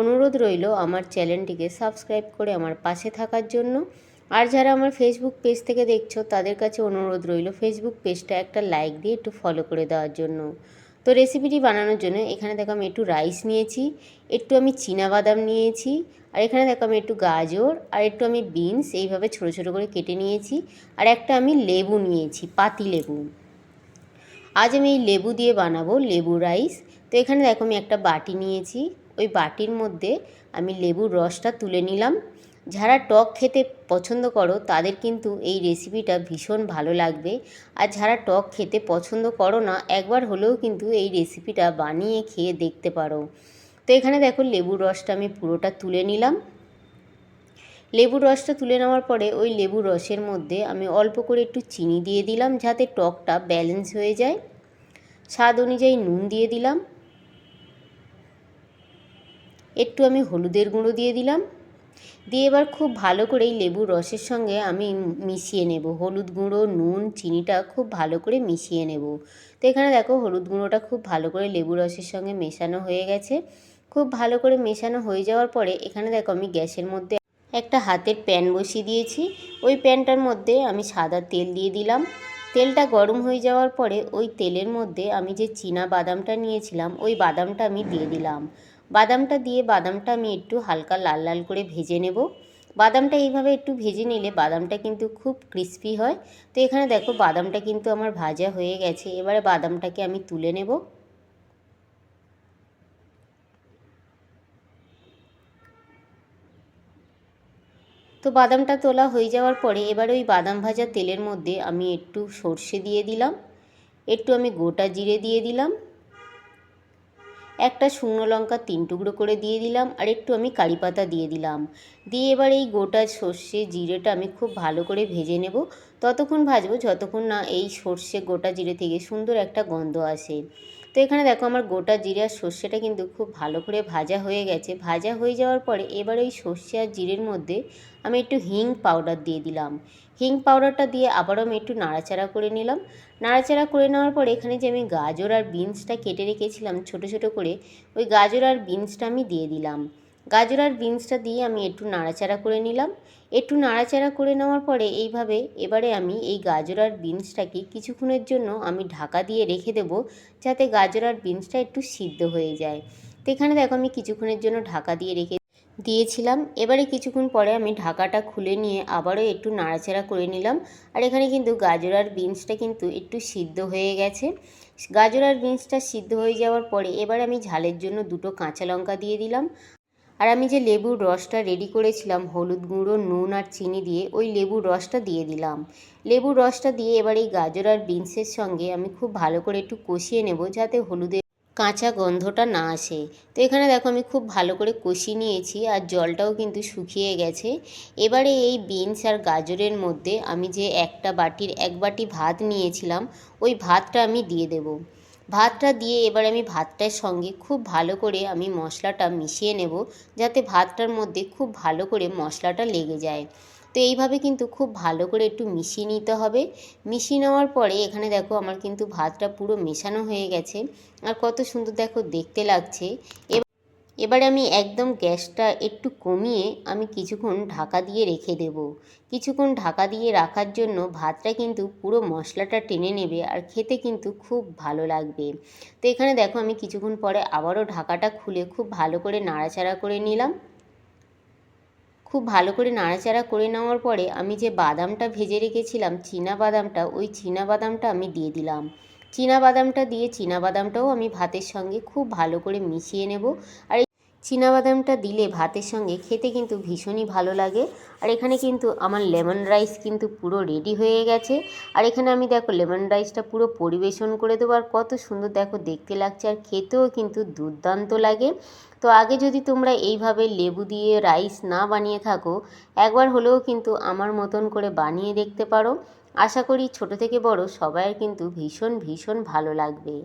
অনুরোধ রইল আমার চ্যানেলটিকে সাবস্ক্রাইব করে আমার পাশে থাকার জন্য। আর যারা আমার ফেসবুক পেজ থেকে দেখছ, তাদের কাছে অনুরোধ রইল ফেসবুক পেজটা একটা লাইক দিয়ে একটু ফলো করে দেওয়ার জন্য। তো রেসিপিটি বানানোর জন্য এখানে দেখো আমি একটু রাইস নিয়েছি, একটু আমি বাদাম নিয়েছি, আর এখানে দেখো আমি একটু গাজর, আর একটু আমি বিনস এইভাবে ছোটো ছোটো করে কেটে নিয়েছি, আর একটা আমি লেবু নিয়েছি, পাতি লেবু। আজ আমি এই লেবু দিয়ে বানাবো, লেবু রাইস তো এখানে দেখো আমি একটা বাটি নিয়েছি। ওই বাটির মধ্যে আমি লেবুর রসটা তুলে নিলাম। যারা টক খেতে পছন্দ করো, তাদের কিন্তু এই রেসিপিটা ভীষণ ভালো লাগবে। আর যারা টক খেতে পছন্দ করো না, একবার হলেও কিন্তু এই রেসিপিটা বানিয়ে খেয়ে দেখতে পারো। তো এখানে দেখো লেবুর রসটা আমি পুরোটা তুলে নিলাম। লেবুর রসটা তুলে নেওয়ার পরে ওই লেবুর রসের মধ্যে আমি অল্প করে একটু চিনি দিয়ে দিলাম, যাতে টকটা ব্যালেন্স হয়ে যায়। স্বাদ অনুযায়ী নুন দিয়ে দিলাম। একটু আমি হলুদের গুঁড়ো দিয়ে দিলাম। দিয়ে এবার খুব ভালো করে এই লেবুর রসের সঙ্গে আমি মিশিয়ে নেব। হলুদ গুঁড়ো, নুন, চিনিটা খুব ভালো করে মিশিয়ে নেব। তো এখানে দেখো হলুদ গুঁড়োটা খুব ভালো করে লেবু রসের সঙ্গে মেশানো হয়ে গেছে। খুব ভালো করে মেশানো হয়ে যাওয়ার পরে এখানে দেখো আমি গ্যাসের মধ্যে একটা হাতের প্যান বসিয়ে দিয়েছি। ওই প্যানটার মধ্যে আমি সাদা তেল দিয়ে দিলাম। তেলটা গরম হয়ে যাওয়ার পরে ওই তেলের মধ্যে আমি যে চীনা বাদামটা নিয়েছিলাম, ওই বাদামটা আমি দিয়ে দিলাম। বাদামটা দিয়ে বাদামটা আমি একটু হালকা লাল লাল করে ভেজে নেব। বাদামটা এইভাবে একটু ভেজে নিলে বাদামটা কিন্তু খুব ক্রিস্পি হয়। তো এখানে দেখো বাদামটা কিন্তু আমার ভাজা হয়ে গেছে, এবারে বাদামটাকে আমি তুলে নেব। তো বাদামটা তোলা হয়ে যাওয়ার পরে এবার ওই বাদাম ভাজা তেলের মধ্যে আমি একটু সর্ষে দিয়ে দিলাম। একটু আমি গোটা জিরে দিয়ে দিলাম। একটা শুকনো লঙ্কা তিন টুকরো করে দিয়ে দিলাম, আর একটু আমি কারি পাতা দিয়ে দিলাম। দিয়ে এবার এই গোটা সর্ষে জিরেটা আমি খুব ভালো করে ভেজে নেব। ততক্ষণ ভাজবো, যতক্ষণ না এই সর্ষে গোটা জিরে থেকে সুন্দর একটা গন্ধ আসে। তো এখানে দেখো আমার গোটা জিরে আর সর্ষেটা কিন্তু খুব ভালো করে ভাজা হয়ে গেছে। ভাজা হয়ে যাওয়ার পরে এবার ওই সর্ষে আর জিরের মধ্যে আমি একটু হিং পাউডার দিয়ে দিলাম। হিং পাউডারটা দিয়ে আবারও আমি একটু নাড়াচাড়া করে নিলাম। নাড়াচাড়া করে নেওয়ার পরে এখানে যে আমি গাজর আর বিনসটা কেটে রেখেছিলাম ছোট ছোট করে, ওই গাজর আর বিনসটা আমি দিয়ে দিলাম। গাজর আর বিনসটা দিয়ে আমি একটু নাড়াচাড়া করে নিলাম। একটু নাড়াচাড়া করে নেওয়ার পরে এইভাবে এবারে আমি এই গাজর আর বিনসটাকে কিছুক্ষণের জন্য আমি ঢাকা দিয়ে রেখে দেব যাতে গাজর আর বিনসটা একটু সিদ্ধ হয়ে যায়। তো এখানে দেখো আমি কিছুক্ষণের জন্য ঢাকা দিয়ে রেখে দিয়েছিলাম। এবারে কিছুক্ষণ পরে আমি ঢাকাটা খুলে নিয়ে আবারও একটু নাড়াচাড়া করে নিলাম। আর এখানে কিন্তু গাজর আর বিনসটা কিন্তু একটু সিদ্ধ হয়ে গেছে। গাজর আর বিনসটা সিদ্ধ হয়ে যাওয়ার পরে এবার আমি ঝালের জন্য দুটো কাঁচা লঙ্কা দিয়ে দিলাম। আর আমি যে লেবুর রসটা রেডি করেছিলাম, হলুদ গুঁড়ো, নুন আর চিনি দিয়ে, ওই লেবুর রসটা দিয়ে দিলাম। লেবুর রসটা দিয়ে এবার এই গাজর আর বিনসের সঙ্গে আমি খুব ভালো করে একটু কষিয়ে নেব যাতে হলুদের কাঁচা গন্ধটা না আসে। তো এখানে দেখো আমি খুব ভালো করে কষিয়ে নিয়েছি আর জলটাও কিন্তু শুকিয়ে গেছে। এবারে এই বিনস আর গাজরের মধ্যে আমি যে একটা বাটির এক বাটি ভাত নিয়েছিলাম, ওই ভাতটা আমি দিয়ে দেব। ভাতটা দিয়ে এবার আমি ভাতটার সঙ্গে খুব ভালো করে আমি মশলাটা মিশিয়ে নেব, যাতে ভাতটার মধ্যে খুব ভালো করে মশলাটা লেগে যায়। তো এইভাবে কিন্তু খুব ভালো করে একটু মিশিয়ে নিতে হবে। মিশিয়ে নেওয়ার পরে এখানে দেখো আমার কিন্তু ভাতটা পুরো মেশানো হয়ে গেছে। আর কত সুন্দর দেখো, দেখতে লাগছে। এবারে আমি একদম গ্যাসটা একটু কমিয়ে আমি কিছুক্ষণ ঢাকা দিয়ে রেখে দেব। কিছুক্ষণ ঢাকা দিয়ে রাখার জন্য ভাতটা কিন্তু পুরো মশলাটা টেনে নেবে আর খেতে কিন্তু খুব ভালো লাগবে। তো এখানে দেখো আমি কিছুক্ষণ পরে আবারও ঢাকাটা খুলে খুব ভালো করে নাড়াচাড়া করে নিলাম। খুব ভালো করে নাড়াচাড়া করে নেওয়ার পরে আমি যে বাদামটা ভেজে রেখেছিলাম, চীনা বাদামটা, ওই চীনা বাদামটা আমি দিয়ে দিলাম। চীনা বাদামটা দিয়ে চীনা বাদামটাও আমি ভাতের সঙ্গে খুব ভালো করে মিশিয়ে নেব। আর বাদামটা দিলে ভাতের সঙ্গে খেতে কিন্তু ভীষণই ভালো লাগে। আর এখানে কিন্তু আমার লেমন রাইস কিন্তু পুরো রেডি হয়ে গেছে। আর এখানে আমি দেখো লেমন রাইসটা পুরো পরিবেশন করে দেবো আর কত সুন্দর দেখো দেখতে লাগছে আর খেতেও কিন্তু দুর্দান্ত লাগে। তো আগে যদি তোমরা এইভাবে লেবু দিয়ে রাইস না বানিয়ে থাকো, একবার হলেও কিন্তু আমার মতন করে বানিয়ে দেখতে পারো। আশা করি ছোট থেকে বড় সবাইয়ের কিন্তু ভীষণ ভীষণ ভালো লাগবে।